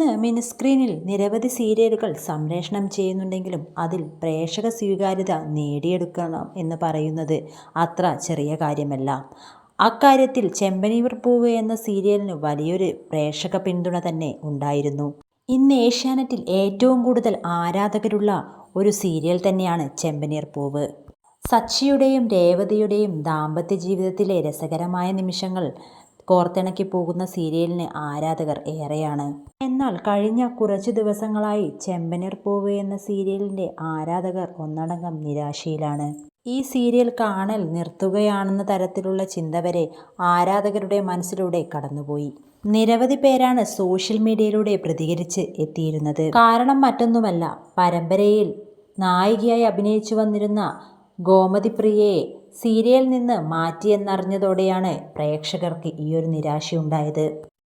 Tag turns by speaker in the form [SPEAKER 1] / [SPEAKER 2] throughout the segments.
[SPEAKER 1] ഇന്ന് മിനിസ്ക്രീനിൽ നിരവധി സീരിയലുകൾ സംപ്രേഷണം ചെയ്യുന്നുണ്ടെങ്കിലും അതിൽ പ്രേക്ഷക സ്വീകാര്യത നേടിയെടുക്കണം എന്ന് പറയുന്നത് അത്ര ചെറിയ കാര്യമല്ല. അക്കാര്യത്തിൽ ചെമ്പനീർ പൂവ് എന്ന സീരിയലിന് വലിയൊരു പ്രേക്ഷക പിന്തുണ തന്നെ ഉണ്ടായിരുന്നു. ഇന്ന് ഏഷ്യാനെറ്റിൽ ഏറ്റവും കൂടുതൽ ആരാധകരുള്ള ഒരു സീരിയൽ തന്നെയാണ് ചെമ്പനീർ പൂവ്. സച്ചിയുടെയും രേവതിയുടെയും ദാമ്പത്യ ജീവിതത്തിലെ രസകരമായ നിമിഷങ്ങൾ കോർത്തിണക്കി പോകുന്ന സീരിയലിന് ആരാധകർ ഏറെയാണ്. എന്നാൽ കഴിഞ്ഞ കുറച്ചു ദിവസങ്ങളായി ചെമ്പനീർ പൂവ് എന്ന സീരിയലിന്റെ ആരാധകർ ഒന്നടങ്കം നിരാശയിലാണ്. ഈ സീരിയൽ കാണൽ നിർത്തുകയാണെന്ന തരത്തിലുള്ള ചിന്ത വരെ ആരാധകരുടെ മനസ്സിലൂടെ കടന്നുപോയി. നിരവധി പേരാണ് സോഷ്യൽ മീഡിയയിലൂടെ പ്രതികരിച്ച് എത്തിയിരുന്നത്. കാരണം മറ്റൊന്നുമല്ല പരമ്പരയിൽ നായികയായി അഭിനയിച്ചു വന്നിരുന്ന ഗോമതി പ്രിയയെ സീരിയലിൽ നിന്ന് മാറ്റിയെന്നറിഞ്ഞതോടെയാണ് പ്രേക്ഷകർക്ക് ഈയൊരു നിരാശയുണ്ടായത്.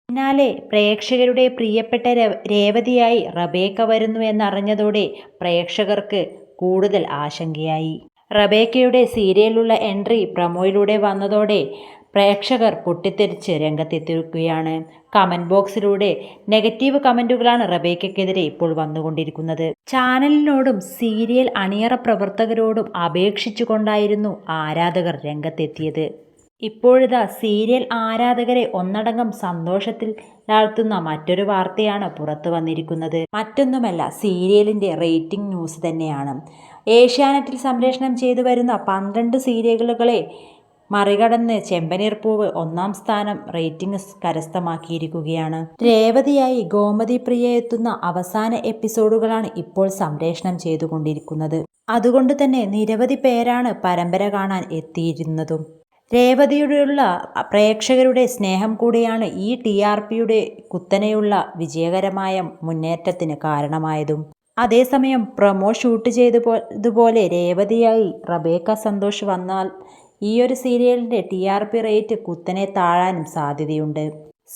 [SPEAKER 1] പിന്നാലെ പ്രേക്ഷകരുടെ പ്രിയപ്പെട്ട രേവതിയായി റബേക്ക വരുന്നു എന്നറിഞ്ഞതോടെ പ്രേക്ഷകർക്ക് കൂടുതൽ ആശങ്കയായി. റബേക്കയുടെ സീരിയലിലുള്ള എൻട്രി പ്രൊമോയിലൂടെ വന്നതോടെ പ്രേക്ഷകർ പൊട്ടിത്തെറിച്ച് രംഗത്തെത്തിയിരിക്കുകയാണ്. കമന്റ് ബോക്സിലൂടെ നെഗറ്റീവ് കമന്റുകളാണ് റബേക്കെതിരെ ഇപ്പോൾ വന്നുകൊണ്ടിരിക്കുന്നത്. ചാനലിനോടും സീരിയൽ അണിയറ പ്രവർത്തകരോടും അപേക്ഷിച്ചുകൊണ്ടായിരുന്നു ആരാധകർ രംഗത്തെത്തിയത്. ഇപ്പോഴിതാ സീരിയൽ ആരാധകരെ ഒന്നടങ്കം സന്തോഷത്തിൽ സന്തോഷത്തിലാഴ്ത്തുന്ന മറ്റൊരു വാർത്തയാണ് പുറത്തു വന്നിരിക്കുന്നത്. മറ്റൊന്നുമല്ല സീരിയലിന്റെ റേറ്റിംഗ് ന്യൂസ് തന്നെയാണ്. ഏഷ്യാനെറ്റിൽ സംപ്രേഷണം ചെയ്തു വരുന്ന പന്ത്രണ്ട് സീരിയലുകളെ മറികടന്ന് ചെമ്പനീർ പൂവ് ഒന്നാം സ്ഥാനം റേറ്റിംഗ് കരസ്ഥമാക്കിയിരിക്കുകയാണ്. രേവതിയായി ഗോമതി പ്രിയ എത്തുന്ന അവസാന എപ്പിസോഡുകളാണ് ഇപ്പോൾ സംപ്രേഷണം ചെയ്തുകൊണ്ടിരിക്കുന്നത്. അതുകൊണ്ട് തന്നെ നിരവധി പേരാണ് പരമ്പര കാണാൻ എത്തിയിരുന്നതും. രേവതിയോടുള്ള പ്രേക്ഷകരുടെ സ്നേഹം കൂടിയാണ് ഈ ടി ആർ പിയുടെ കുത്തനെയുള്ള വിജയകരമായ മുന്നേറ്റത്തിന് കാരണമായതും. അതേസമയം പ്രൊമോ ഷൂട്ട് ചെയ്തതുപോലെ രേവതിയായി റബേക്ക സന്തോഷ് വന്നാൽ ഈ ഒരു സീരിയലിന്റെ ടി ആർ പി റേറ്റ് കുത്തനെ താഴാനും സാധ്യതയുണ്ട്.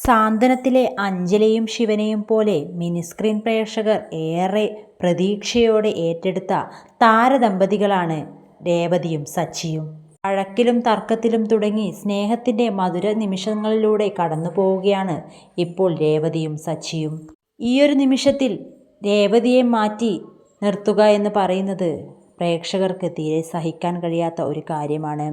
[SPEAKER 1] സാന്ത്വനത്തിലെ അഞ്ജലിയും ശിവനെയും പോലെ മിനിസ്ക്രീൻ പ്രേക്ഷകർ ഏറെ പ്രതീക്ഷയോടെ ഏറ്റെടുത്ത താരദമ്പതികളാണ് രേവതിയും സച്ചിയും. വഴക്കിലും തർക്കത്തിലും തുടങ്ങി സ്നേഹത്തിന്റെ മധുര നിമിഷങ്ങളിലൂടെ കടന്നു പോവുകയാണ് ഇപ്പോൾ രേവതിയും സച്ചിയും. ഈയൊരു നിമിഷത്തിൽ രേവതിയെ മാറ്റി നിർത്തുക എന്ന് പറയുന്നത് പ്രേക്ഷകർക്ക് തീരെ സഹിക്കാൻ കഴിയാത്ത ഒരു കാര്യമാണ്.